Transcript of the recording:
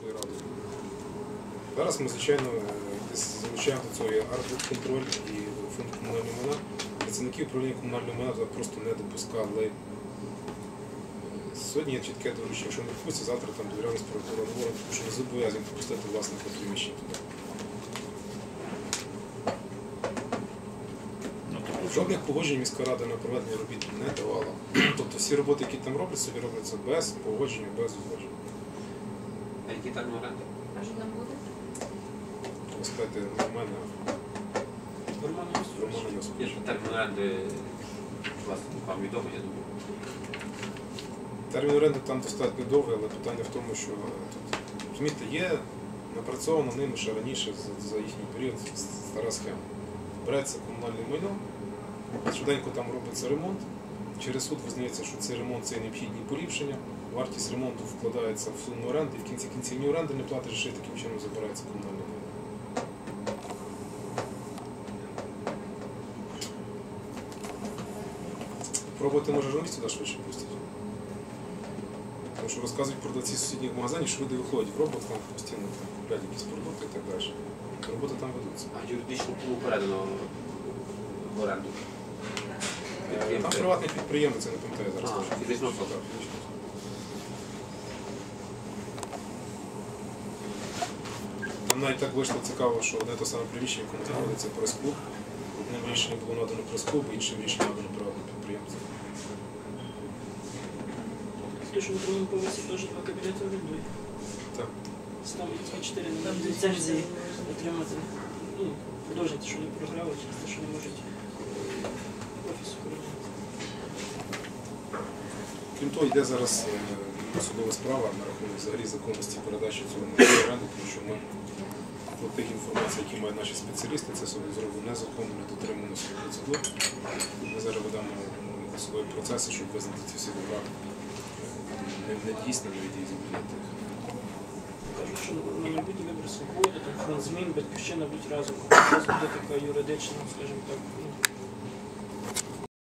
міською радою. Зараз ми, звичайно, залучаємо до цього арт-контроль і фонд комунального майна. Працівники управління комунального майна просто не допускали. Сьогодні є чітке доручення, якщо не допустять, завтра там довірялись прокурор говорить, тому що не зобов'язані допустити власника приміщення туди. Ну, Жодних погоджень міська рада на проведення робіт не давала. Тобто всі роботи, які там роблять, собі робляться без погодження, без узгодження. А які терміни оренди? А що там буде? Ви сказати, Роман Йосипович. Є Йосиповича. ж термін оренди, власне, вам відомо, я думаю. Термін оренди там достатньо довгий, але питання в тому, що тут, розумієте, є напрацьовано ними ще раніше за, за їхній період стара схема. Береться комунальне майно, швиденько там робиться ремонт. Через суд визнається, що цей ремонт це необхідні поліпшення. Вартість ремонту вкладається в суму оренди, і в кінці кінців ні оренди не платиш, ще таким чином забирається комунальне майно. Пробувати може ж на місці да, швидше пустити. Тому що розказують продавці сусідніх магазинів, що люди виходять в робот, там постійно купляють якісь продукти і так далі. Роботи там ведуться. А юридично кому передано в оренду? Там приватний підприємець, я не пам'ятаю зараз. Там навіть так вийшло цікаво, що одне те саме приміщення, в якому знаходиться прес-клуб. Одним рішенням було надано прес-клуб, іншим рішенням надано приватним підприємцям. Те, що на другому поверсі теж два кабінети орендує. Так. Там 4 Там на ліцензії отримати. Ну, художники, що не програли, через те, що не можуть Того, йде зараз е, судова справа на рахунок взагалі законності передачі цього оренду, тому що ми по тих інформацій, які мають наші спеціалісти, це собі зробили незаконно, не дотримано своїх процедур. Ми зараз ведемо судові процеси, щоб визнати ці всі добра не, не дійсними і дії звільнити їх. Кажуть, що на майбутнє вибори свободи, фронт змін, батьківщина будуть разом. У нас буде така юридична, скажімо так, ну,